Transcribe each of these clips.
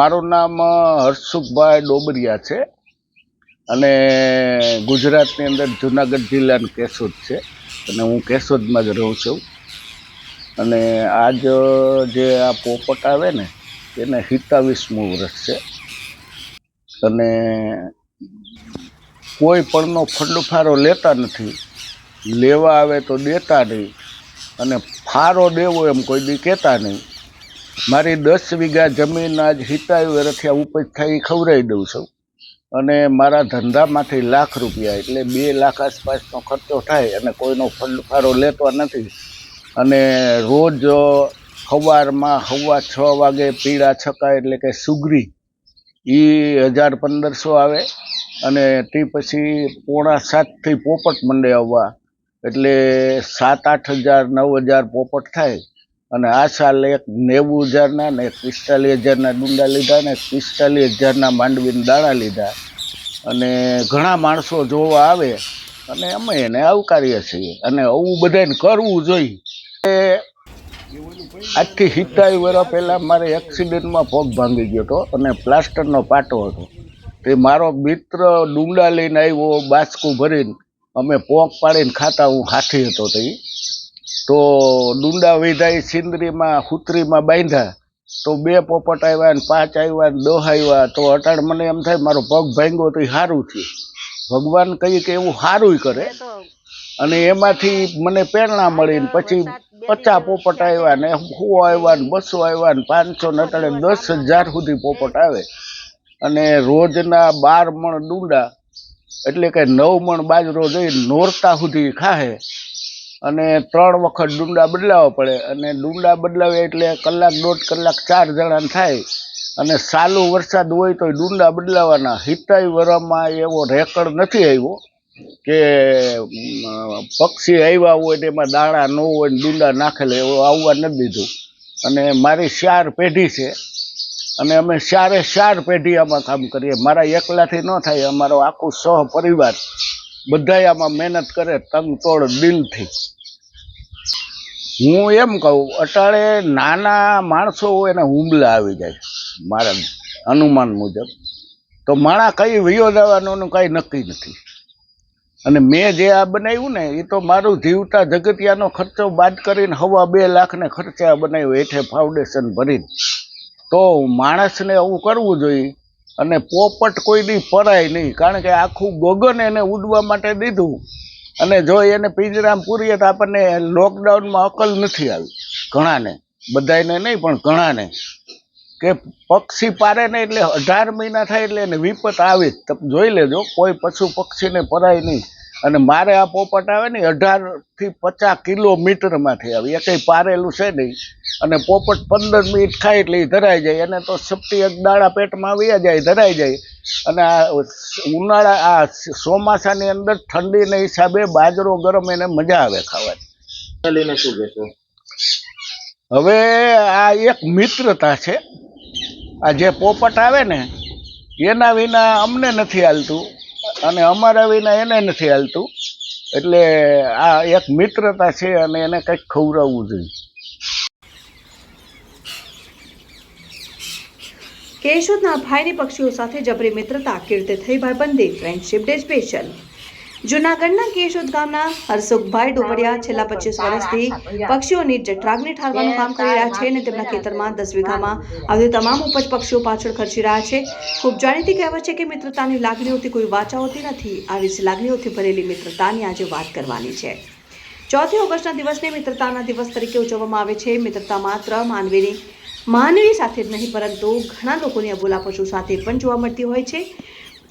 મારું નામ હર્ષુખભાઈ ડોબરિયા છે. અને ગુજરાતની અંદર જુનાગઢ જિલ્લાનું કેશોદ છે. અને હું કેશોદમાં જ રહું છું. અને આજ જે આ પોપટ આવે ને, એને હિતાવીસમું વર્ષ છે. અને કોઈ પણનો ફંડફારો લેતા નથી. લેવા આવે તો દેતા નહીં. અને ફારો દેવો એમ કોઈ દી કહેતા નહીં. મારી દસ વીઘા જમીન આજ હિતાવી વર્ષથી ઉપજ થાય એ ખવડાવી દઉં છું. અને મારા ધંધામાંથી લાખ રૂપિયા એટલે બે લાખ આસપાસનો ખર્ચો થાય અને કોઈનો ફંડફારો લેતો નથી. અને રોજ સવારમાં સવા છ વાગે પીળા છકા એટલે કે સુગરી એ હજાર પંદરસો આવે. અને તે પછી પોણા સાતથી પોપટ મંડે આવવા. એટલે સાત, આઠ હજાર, નવ હજાર પોપટ થાય. અને આ સાલ એક નેવું હજારના ને પિસ્તાલીસ હજારના ડુંડા લીધા ને પિસ્તાલીસ હજારના માંડવીના દાણા લીધા. અને ઘણા માણસો જોવા આવે અને અમે એને આવકારીએ છીએ. અને આવું બધાને કરવું જોઈએ. એ આજથી સિત્તાવી વર્ષ પહેલાં મારે એક્સિડન્ટમાં પગ ભાંગી ગયો હતો અને પ્લાસ્ટરનો પાટો હતો. તે મારો મિત્ર ડુંડા લઈને આવ્યો, બાસકું ભરીને. અમે પોક પાડીને ખાતા હું હાથી હતો તે તો ડુંડા વેધાઈ સિંદરીમાં, હુતરીમાં બાંધ્યા. તો બે પોપટ આવ્યા ને પાંચ આવ્યા ને દહ આવ્યા. તો અટાણ મને એમ થાય, મારો પગ ભાંગ્યો તો સારું થયું. ભગવાન કહી કે એવું સારું કરે. અને એમાંથી મને પ્રેરણા મળી ને પછી પચાસ પોપટ આવ્યા ને સો આવ્યા ને બસો આવ્યા ને પાંચસો ને અટાણે દસ હજાર સુધી પોપટ આવે. અને રોજના બાર મણ ડુંડા, એટલે કે નવ મણ બાજરો જઈ નોરતા સુધી ખાહે. અને ત્રણ વખત ડુંડા બદલાવવા પડે. અને ડુંડા બદલાવે એટલે કલાક દોઢ કલાક ચાર જણા થાય. અને સાલું વરસાદ હોય તો ડુંડા બદલાવાના. હિતાઈ વરમાં એવો રેકડ નથી આવ્યો કે પક્ષી આવ્યા હોય તેમાં દાણા ન હોય ડુંડા નાખેલા એવો આવવા નથી દીધું. અને મારી ચાર પેઢી છે. અને અમે ચારે ચાર પેઢી આમાં કામ કરીએ. મારા એકલાથી ન થાય, અમારો આખું સહ પરિવાર બધાય આમાં મહેનત કરે, તંગ તોડ દિલથી. હું એમ કહું અટાળે નાના માણસો એને હુમલા આવી જાય, મારા અનુમાન મુજબ. તો માણા કઈ વિયો જવાનું કાંઈ નક્કી નથી. અને મેં જે આ બનાવ્યું ને એ તો મારું જીવતા જગતિયાનો ખર્ચો બાદ કરીને હવા બે લાખને ખર્ચે આ બનાવ્યું, હેઠે ફાઉન્ડેશન ભરીને. તો માણસને આવું કરવું જોઈએ અને પોપટ કોઈની પરાય નહીં, કારણ કે આખું ગગન એને ઉડવા માટે દીધું. અને જો એને પિંજરામાં પૂરીએ તો આપણને લોકડાઉનમાં અકલ નથી આવી, ઘણાને. બધાને નહીં, પણ ઘણાને. કે પક્ષી પારે ને એટલે અઢાર મહિના થાય એટલે એને વિપત આવે જ. જોઈ લેજો, કોઈ પશુ પક્ષીને પરાય નહીં. અને મારે આ પોપટ આવે ને અઢારથી પચાસ કિલોમીટરમાંથી આવે. એ કંઈ પારેલું છે નહીં. અને પોપટ પંદર મિનિટ ખાય એટલે એ ધરાઈ જાય. અને તો સપટી એક દાડા પેટમાં આવી જાય ધરાઈ જાય. અને આ ઉનાળા આ ચોમાસાની અંદર ઠંડીના હિસાબે બાજરો ગરમ એને મજા આવે ખાવાની. લઈને શું કહેશો? હવે આ એક મિત્રતા છે. આ જે પોપટ આવે ને એના વિના અમને નથી હાલતું. અને અમારા વિના એને નથી હાલતું. એટલે આ એક મિત્રતા છે અને એને કંઈક ખવડાવવું જોઈએ. કેશોદના ભાઈની પક્ષીઓ સાથે જબરી મિત્રતા રીતે થઈ? ભાઈબંધી ફ્રેન્ડશિપ ડે સ્પેશિયલ જૂનાગઢના કેશોદ ગામના હરસુખભાઈ ડોબરિયા છેલ્લા પચીસ વર્ષથી પક્ષીઓની જઠરાગને ઠારવાનું કામ કરી રહ્યા છે અને તેમના ખેતરમાં દસ વીઘામાં આવતી તમામ ઉપજ પક્ષીઓ પાછળ ખર્ચી રહ્યા છે. ખૂબ જાણીતી કહેવત છે કે મિત્રતાની લાગણીઓથી કોઈ વાચા હોતી નથી. આવી જ લાગણીઓથી ભરેલી મિત્રતાની આજે વાત કરવાની છે. ચોથી ઓગસ્ટના દિવસને મિત્રતાના દિવસ તરીકે ઉજવવામાં આવે છે. મિત્રતા માત્ર માનવીની માનવી સાથે જ નહીં, પરંતુ ઘણા લોકોની અબોલા પશુ સાથે પણ જોવા મળતી હોય છે.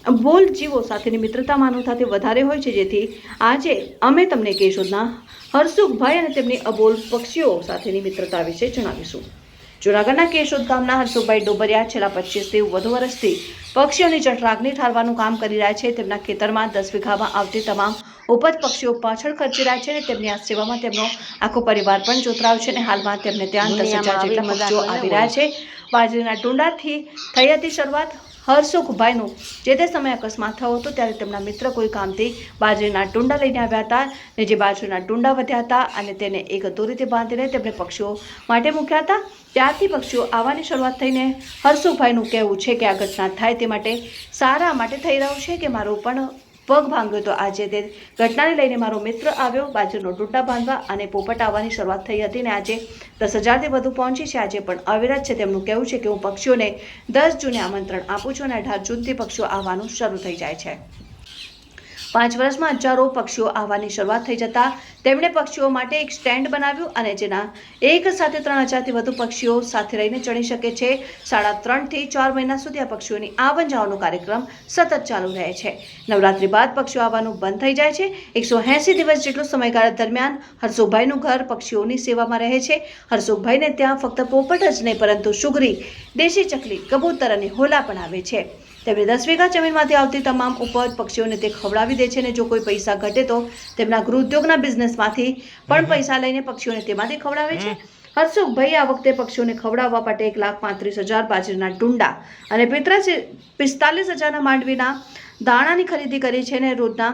બોલ જીવો સાથેની મિત્રતા માનવતાથી વધારે હોય છે જેથી આજે અમે તમને કેશોદના હર્ષુખભાઈ અને તેમની અબોલ પક્ષીઓ સાથેની મિત્રતા વિશે જણાવીશું. જૂનાગઢના કેશોદ ગામના હર્ષુભાઈ ડોબરિયા છેલ્લા પચીસથી વધુ વર્ષથી પક્ષીઓની જઠરાગને ઠારવાનું કામ કરી રહ્યા છે. તેમના ખેતરમાં દસ વીઘામાં આવતી તમામ ઉપજ પક્ષીઓ પાછળ ખર્ચી રહ્યા છે અને તેમની આ સેવામાં તેમનો આખો પરિવાર પણ જોતરાવ છે અને હાલમાં તેમને ત્યાં દસ હજાર જેટલા પક્ષીઓ આવી રહ્યા છે. બાજરીના ટુંડાથી થઈ હતી શરૂઆત. હરસુખભાઈનું જે તે સમયે અકસ્માત થયો હતો, ત્યારે તેમના મિત્ર કોઈ કામથી બાજરીના ટુંડા લઈને આવ્યા હતા ને જે બાજરીના ટુંડા વધ્યા હતા અને તેને એક દોરીથી બાંધીને તેમણે પક્ષીઓ માટે મૂક્યા હતા. ત્યારથી પક્ષીઓ આવવાની શરૂઆત થઈને હર્ષુખભાઈનું કહેવું છે કે આ ઘટના થાય તે માટે સારા માટે થઈ રહ્યું છે કે મારું પણ પગ ભાંગ્યો તો આજે તે ઘટનાને લઈને મારો મિત્ર આવ્યો. બાજુનો ટૂંટા બાંધવા અને પોપટ આવવાની શરૂઆત થઈ હતી ને આજે દસ હજારથી વધુ પહોંચી છે. આજે પણ અવિરત છે તેમનું કહેવું છે કે હું પક્ષીઓને દસ જૂને આમંત્રણ આપું છું અને અઢાર જૂનથી પક્ષીઓ આવવાનું શરૂ થઈ જાય છે. પાંચ વર્ષમાં હજારો પક્ષીઓ આવવાની શરૂઆત થઈ જતા તેમણે પક્ષીઓ માટે એક સ્ટેન્ડ બનાવ્યું અને જેના એક સાથે ત્રણ હજારથી વધુ પક્ષીઓ સાથે રહીને ચડી શકે છે. સાડા ત્રણથી ચાર મહિના સુધી આ પક્ષીઓની આવન જાવનનો કાર્યક્રમ સતત ચાલુ રહે છે. નવરાત્રી બાદ પક્ષીઓ આવવાનું બંધ થઈ જાય છે. એકસો એંસી દિવસ જેટલો સમયગાળા દરમિયાન હર્ષુભાઈનું ઘર પક્ષીઓની સેવામાં રહે છે. હર્ષુભાઈને ત્યાં ફક્ત પોપટ જ નહીં, પરંતુ સુગરી, દેશી ચકલી, કબૂતર અને હોલા પણ આવે છે. તેમણે દસ વીઘા જમીનમાંથી આવતી તમામ ઉપજ પક્ષીઓને તે ખવડાવી દે છે અને જો કોઈ પૈસા ઘટે તો તેમના ગૃહ ઉદ્યોગના બિઝનેસમાંથી પણ પૈસા લઈને પક્ષીઓને તેમાંથી ખવડાવે છે. હર્ષુખભાઈ આ વખતે પક્ષીઓને ખવડાવવા માટે એક લાખ પાંત્રીસ હજાર બાજરીના ટુંડા અને પિત્રાસી પિસ્તાલીસ હજારના માંડવીના દાણાની ખરીદી કરી છે અને રોજના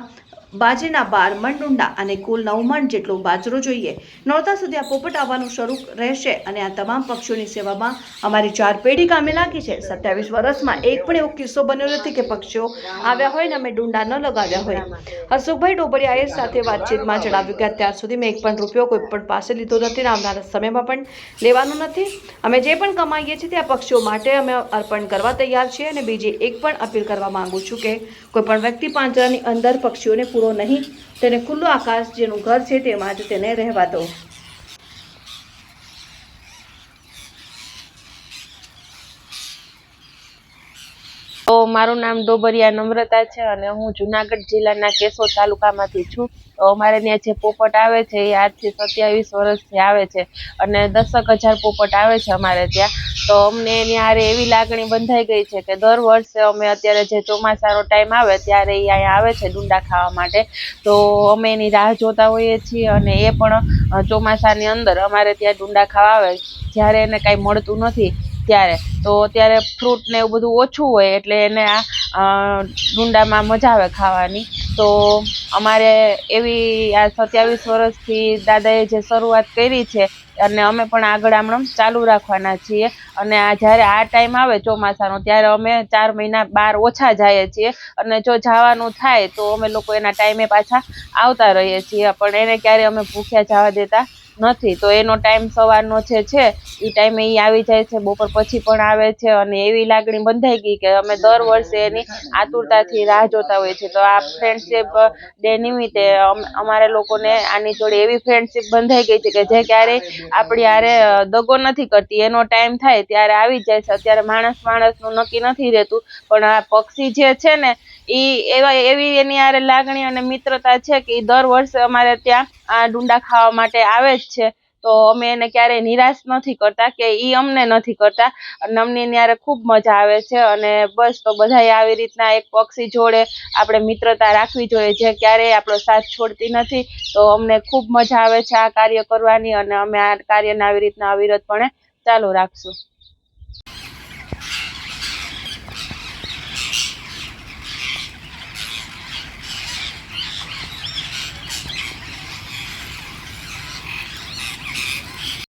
બાજરીના બાર મણ ડુંડા અને કુલ નવ મણ જેટલો બાજરો જોઈએ. નોરતા સુધી આ પોપટ આવવાનું શરૂ રહેશે અને આ તમામ પક્ષીઓની સેવામાં અમારી ચાર પેઢી કામે લાગી છે. સત્યાવીસ વર્ષમાં એક પણ એવો કિસ્સો બન્યો નથી કે પક્ષીઓ આવ્યા હોય ને અમે ડુંડા ન લગાવ્યા હોય. હર્ષુભાઈ ડોબરિયાએ સાથે વાતચીતમાં જણાવ્યું કે અત્યાર સુધી મેં એક પણ રૂપિયો કોઈ પણ પાસે લીધો નથી ને આવનારા સમયમાં પણ લેવાનું નથી. અમે જે પણ કમાઈએ છીએ તે આ પક્ષીઓ માટે અમે અર્પણ કરવા તૈયાર છીએ અને બીજી એક પણ અપીલ કરવા માંગુ છું કે કોઈ પણ વ્યક્તિ પાંજરાની અંદર પક્ષીઓને પૂરો નહીં. તેને ખુલ્લું આકાશ જેનું ઘર છે તેમાં જ તેને રહેવા દો. મારું નામ ડોબરિયા નમ્રતા છે અને હું જુનાગઢ જિલ્લાના કેશોદ તાલુકામાંથી છું. તો અમારે ત્યાં જે પોપટ આવે છે એ આજથી સત્યાવીસ વર્ષથી આવે છે અને દસક હજાર પોપટ આવે છે અમારે ત્યાં. તો અમને હારે એવી લાગણી બંધાઈ ગઈ છે કે દર વર્ષે અમે અત્યારે જે ચોમાસાનો ટાઈમ આવે ત્યારે એ અહીંયા આવે છે ડુંડા ખાવા માટે. તો અમે એની રાહ જોતા હોઈએ છીએ અને એ પણ ચોમાસાની અંદર અમારે ત્યાં ડુંડા ખાવા આવે. જ્યારે એને કાંઈ મળતું નથી ત્યારે તો ત્યારે ફ્રૂટ ને એવું બધું ઓછું હોય એટલે એને આ ડુંડામાં મજા આવે ખાવાની. તો અમારે એવી આ સત્યાવીસ વર્ષથી દાદાએ જે શરૂઆત કરી છે, અને અમે પણ આગળ આમણમ ચાલુ રાખવાના છીએ. અને આ જ્યારે આ ટાઈમ આવે ચોમાસાનો, ત્યારે અમે ચાર મહિના બહાર ઓછા જઈએ છીએ. અને જો જવાનું થાય, તો અમે લોકો એના ટાઈમે પાછા આવતા રહીએ છીએ. પણ એને ક્યારેય અમે ભૂખ્યા જવા દેતા નથી. તો એનો ટાઈમ સવારનો જે છે એ ટાઈમે એ આવી જાય છે. બપોર પછી પણ આવે છે અને એવી લાગણી બંધાઈ ગઈ કે અમે દર વર્ષે એની આતુરતાથી રાહ જોતા હોઈએ છીએ. તો આ ફ્રેન્ડશીપ ડે નિમિત્તે અમ- અમારે લોકોને આની જોડે એવી ફ્રેન્ડશીપ બંધાઈ ગઈ છે કે જે ક્યારેય આપણી હારે દગો નથી કરતી. એનો ટાઈમ થાય ત્યારે આવી જાય છે. અત્યારે માણસ માણસનું નક્કી નથી રહેતું. પણ આ પક્ષી જે છે ને ઈ એવા એવી એની આરે લાગણી અને મિત્રતા છે કે એ દર વર્ષે અમારે ત્યાં, આ ડુંડા ખાવા માટે આવે જ છે. તો અમે એને ક્યારેય નિરાશ નથી કરતા કે ઈ અમને નથી કરતા. અને અમને હારે ખૂબ મજા આવે છે અને બસ તો બધાએ આવી રીતના એક પક્ષી જોડે આપણે મિત્રતા રાખવી જોઈએ. જે ક્યારેય આપણો સાથ છોડતી નથી. તો અમને ખૂબ મજા આવે છે આ કાર્ય કરવાની અને અમે આ કાર્યને આવી રીતના અવિરતપણે ચાલુ રાખશું.